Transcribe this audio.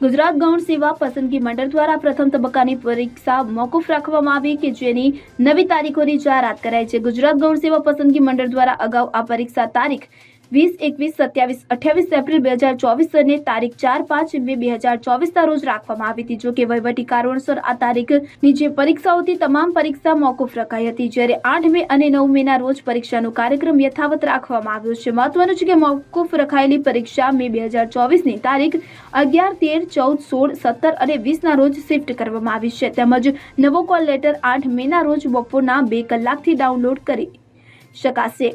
ગુજરાત ગૌણ સેવા પસંદગી મંડળ દ્વારા પ્રથમ તબક્કાની પરીક્ષા મોકૂફ રાખવામાં આવી કે જેની નવી તારીખોની જાહેરાત કરાઈ છે. ગુજરાત ગૌણ સેવા પસંદગી મંડળ દ્વારા અગાઉ આ પરીક્ષા તારીખ વીસ, એકવીસ, સત્યાવીસ, અઠ્યાવીસ એપ્રિલ બે હજાર ચોવીસ અને તારીખ ચાર, પાંચ મે બે હજાર ચોવીસના રોજ રાખવામાં આવી હતી. જો કે વહીવટી કારણોસર આ તારીખની જે પરીક્ષાઓ હતી, તમામ પરીક્ષા મોકૂફ રખાઈ હતી. જ્યારે આઠ મે અને નવ મેના રોજ પરીક્ષાનો કાર્યક્રમ યથાવત રાખવામાં આવ્યો છે. મહત્વનું છે કે મોકૂફ રખાયેલી પરીક્ષા મે બે હજાર ચોવીસની તારીખ અગિયાર, તેર, ચૌદ, સોળ, સત્તર અને વીસના રોજ શિફ્ટ કરવામાં આવી છે. તેમજ નવો કોલ લેટર આઠ મેના રોજ બપોરના બે કલાકથી ડાઉનલોડ કરી શકાશે.